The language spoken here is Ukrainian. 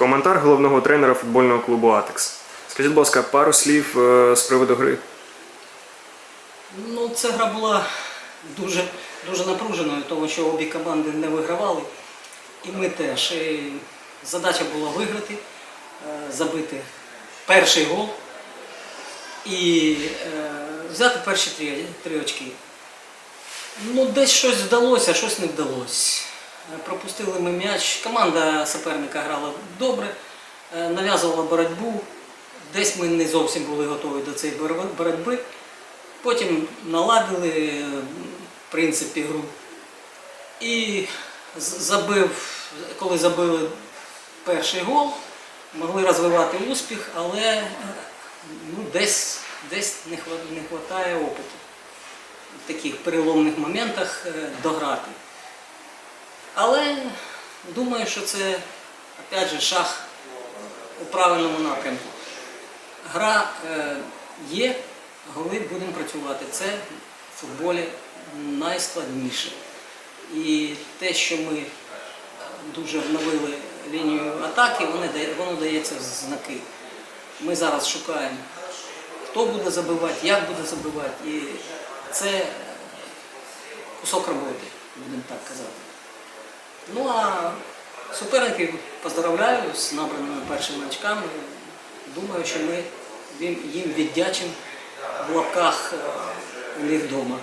Коментар головного тренера футбольного клубу Атекс. Скажіть, будь ласка, пару слів е, з приводу гри. Ну, ця гра була дуже, дуже напруженою, тому що обі команди не вигравали. І ми теж. І задача була виграти, е, забити перший гол і е, взяти перші три, три очки. Ну, десь щось вдалося, а щось не вдалося. Е, Пропустили ми м'яч. Команда суперника грала добре, е, нав'язувала боротьбу. Десь ми не зовсім були готові до цієї боротьби. Потім наладили е, в принципі гру. І забив, коли забили перший гол, могли розвивати успіх, але ну, десь, десь не вистачає опиту в таких переломних моментах дограти. Але думаю, що це опять же шаг у правильному напрямку. Гра е, є, голи будемо працювати. Це в футболі найскладніше. І те, що ми дуже обновили лінію атаки, воно, дається в знаки. Ми зараз шукаємо, хто буде забивати, як буде забивати. І це кусок роботи, будемо так казати. Ну а суперників поздравляю з набраними першими очками. Думаю, що ми їм віддячимо в лапках е, у них вдома.